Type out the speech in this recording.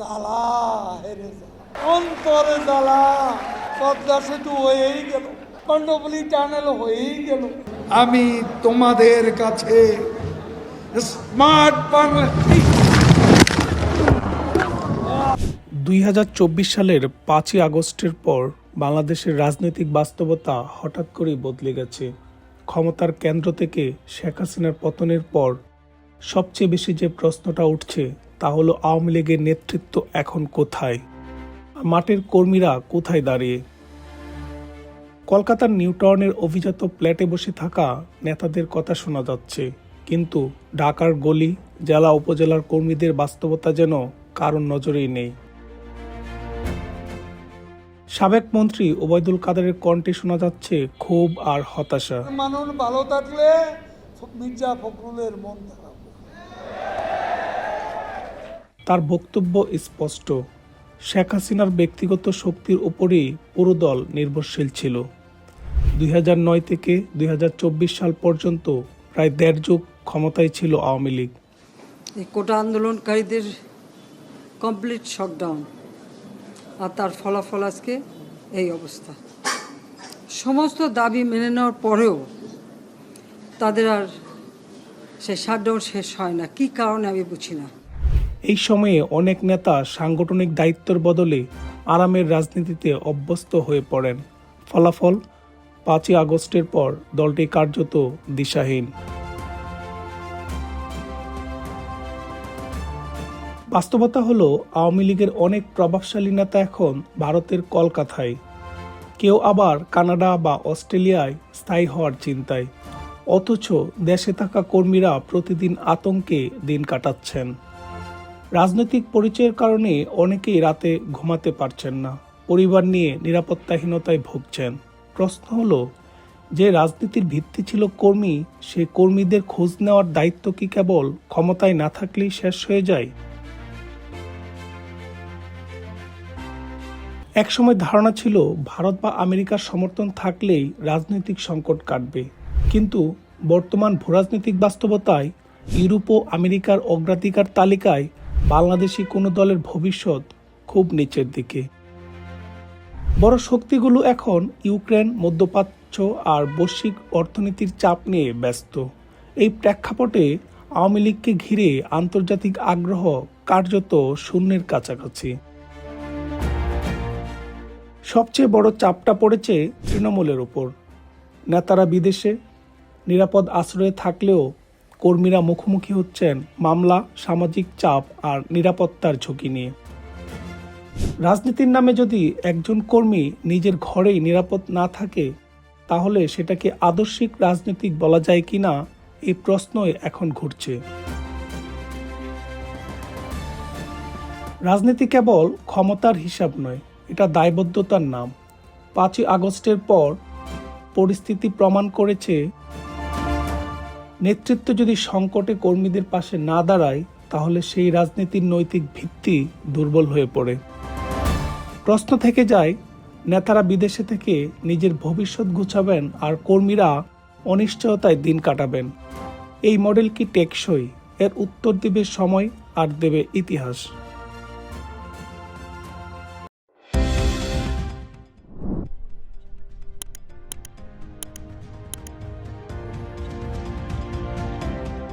জ্বালা হেরে অন্তরে জ্বালা পদ্মা সেতু হয়েই গেল কন্ডবলি টানেল হয়েই গেল। আমি তোমাদের কাছে স্মার্ট বাংলা দুই হাজার চব্বিশ সালের পাঁচই আগস্টের পর বাংলাদেশের রাজনৈতিক বাস্তবতা হঠাৎ করেই বদলে গেছে। ক্ষমতার কেন্দ্র থেকে শেখ হাসিনার পতনের পর সবচেয়ে বেশি যে প্রশ্নটা উঠছে তা হলো আওয়ামী লীগের নেতৃত্ব এখন কোথায়? মাঠের কর্মীরা কোথায় দাঁড়িয়ে? কলকাতার নিউ টাউনের অভিজাত প্ল্যাটে বসে থাকা নেতাদের কথা শোনা যাচ্ছে। কিন্তু ঢাকার গলি, জেলা উপজেলার কর্মীদের বাস্তবতা যেন কারোর নজরেই নেই। সাবেক মন্ত্রী ওবায়দুল কাদেরের কণ্ঠে শোনা যাচ্ছে ক্ষোভ আর হতাশা। মানুষ ভালো থাকলে মির্জা ফখরুলের মন তার বক্তব্য স্পষ্ট। শেখ হাসিনার ব্যক্তিগত শক্তির উপরেই পুরো দল নির্ভরশীল ছিল। দুই থেকে দুই হাজার চব্বিশ সাল পর্যন্ত প্রায় দেড় যুগ ক্ষমতায় ছিল আওয়ামী লীগ। কোটা আন্দোলনকারীদের কমপ্লিট শকডাউন আর তার ফলাফল আজকে এই অবস্থা। সমস্ত দাবি মেনে নেওয়ার পরেও তাদের আর সে শাটডাউন শেষ হয় না। কি কারণে আমি বুঝি না। এই সময়ে অনেক নেতা সাংগঠনিক দায়িত্বের বদলে আরামের রাজনীতিতে অভ্যস্ত হয়ে পড়েন। ফলাফল, পাঁচই আগস্টের পর দলটি কার্যত দিশাহীন। বাস্তবতা হলো, আওয়ামী লীগের অনেক প্রভাবশালী নেতা এখন ভারতের কলকাতায়। কেউ আবার কানাডা বা অস্ট্রেলিয়ায় স্থায়ী হওয়ার চিন্তায়। অথচ দেশে থাকা কর্মীরা প্রতিদিন আতঙ্কে দিন কাটাচ্ছেন। রাজনৈতিক পরিচয়ের কারণে অনেকেই রাতে ঘুমাতে পারছেন না। পরিবার নিয়ে নিরাপত্তাহীনতায় ভুগছেন। প্রশ্ন হলো, যে রাজনীতির ভিত্তি ছিল কর্মী সেই কর্মীদের খোঁজ নেওয়ার দায়িত্ব কি কেবল ক্ষমতায় না থাকলেই শেষ হয়ে যায়? একসময় ধারণা ছিল, ভারত বা আমেরিকার সমর্থন থাকলেই রাজনৈতিক সংকট কাটবে। কিন্তু বর্তমান ভূরাজনৈতিক বাস্তবতায় ইউরোপ ও আমেরিকার অগ্রাধিকার তালিকায় বাংলাদেশি কোনো দলের ভবিষ্যৎ খুব নিচের দিকে। বড় শক্তিগুলো এখন ইউক্রেন, মধ্যপ্রাচ্য আর বৈশ্বিক অর্থনীতির চাপ নিয়ে ব্যস্ত। এই প্রেক্ষাপটে আওয়ামী লীগকে ঘিরে আন্তর্জাতিক আগ্রহ কার্যত শূন্যের কাছাকাছি। সবচেয়ে বড় চাপটা পড়েছে তৃণমূলের ওপর। নেতারা বিদেশে নিরাপদ আশ্রয়ে থাকলেও কর্মীরা মুখোমুখি হচ্ছেন মামলা, সামাজিক চাপ আর নিরাপত্তার ঝুঁকি নিয়ে। রাজনীতির নামে যদি একজন কর্মী নিজের ঘরেই নিরাপদ না থাকে, তাহলে সেটাকে আদর্শিক রাজনৈতিক বলা যায় কিনা এই প্রশ্নই এখন ঘুরছে। রাজনীতি কেবল ক্ষমতার হিসাব নয়, এটা দায়বদ্ধতার নাম। পাঁচই আগস্টের পর পরিস্থিতি প্রমাণ করেছে নেতৃত্ব যদি সংকটে কর্মীদের পাশে না দাঁড়ায়, তাহলে সেই রাজনীতির নৈতিক ভিত্তি দুর্বল হয়ে পড়ে। প্রশ্ন থেকে যায়, নেতারা বিদেশে থেকে নিজের ভবিষ্যৎ গুছাবেন আর কর্মীরা অনিশ্চয়তায় দিন কাটাবেন। এই মডেল কি টেকসই? এর উত্তর দেবে সময় আর দেবে ইতিহাস।